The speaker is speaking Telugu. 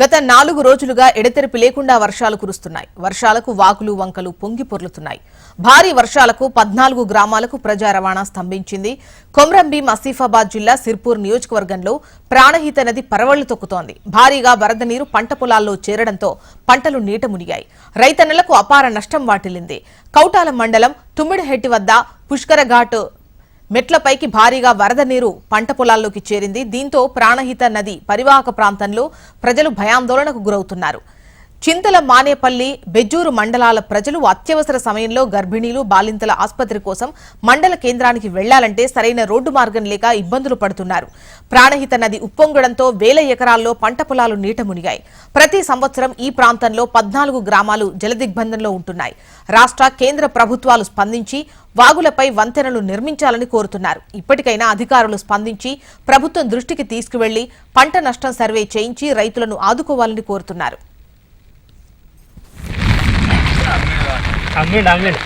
గత నాలుగు రోజులుగా ఎడతెరిపి లేకుండా వర్షాలు కురుస్తున్నాయి. వర్షాలకు వాకులు వంకలు పొంగి పొర్లుతున్నాయి. భారీ వర్షాలకు పద్నాలుగు గ్రామాలకు ప్రజా రవాణా స్తంభించింది. కొమ్రంభీం ఆసిఫాబాద్ జిల్లా సిర్పూర్ నియోజకవర్గంలో ప్రాణహిత నది పరవళ్ళు తొక్కుతోంది. భారీగా వరద నీరు పంట పొలాల్లో చేరడంతో పంటలు నీట మునిగాయి. రైతన్నలకు అపార నష్టం వాటిల్లింది. కౌటాల మండలం తుమ్మిడిహెట్టి వద్ద పుష్కరఘాట్ మెట్లపైకి భారీగా వరద నీరు పంట పొలాల్లోకి చేరింది. దీంతో ప్రాణహిత నది పరివాహక ప్రాంతంలో ప్రజలు భయాందోళనకు గురవుతున్నారు. చింతల మానేపల్లి బెజ్జూరు మండలాల ప్రజలు అత్యవసర సమయంలో గర్భిణీలు బాలింతల ఆసుపత్రి కోసం మండల కేంద్రానికి వెళ్ళాలంటే సరైన రోడ్డు మార్గం లేక ఇబ్బందులు పడుతున్నారు. ప్రాణహిత నది ఉప్పొంగడంతో వేల ఎకరాల్లో పంట పొలాలు నీట మునిగాయి. ప్రతి సంవత్సరం ఈ ప్రాంతంలో పద్నాలుగు గ్రామాలు జలదిగ్బంధంలో ఉంటున్నాయి. రాష్ట్ర కేంద్ర ప్రభుత్వాలు స్పందించి వాగులపై వంతెనలు నిర్మించాలని కోరుతున్నారు. ఇప్పటికైనా అధికారులు స్పందించి ప్రభుత్వం దృష్టికి తీసుకువెళ్ళి పంట నష్టం సర్వే చేయించి రైతులను ఆదుకోవాలని కోరుతున్నారు. आंगण आंगण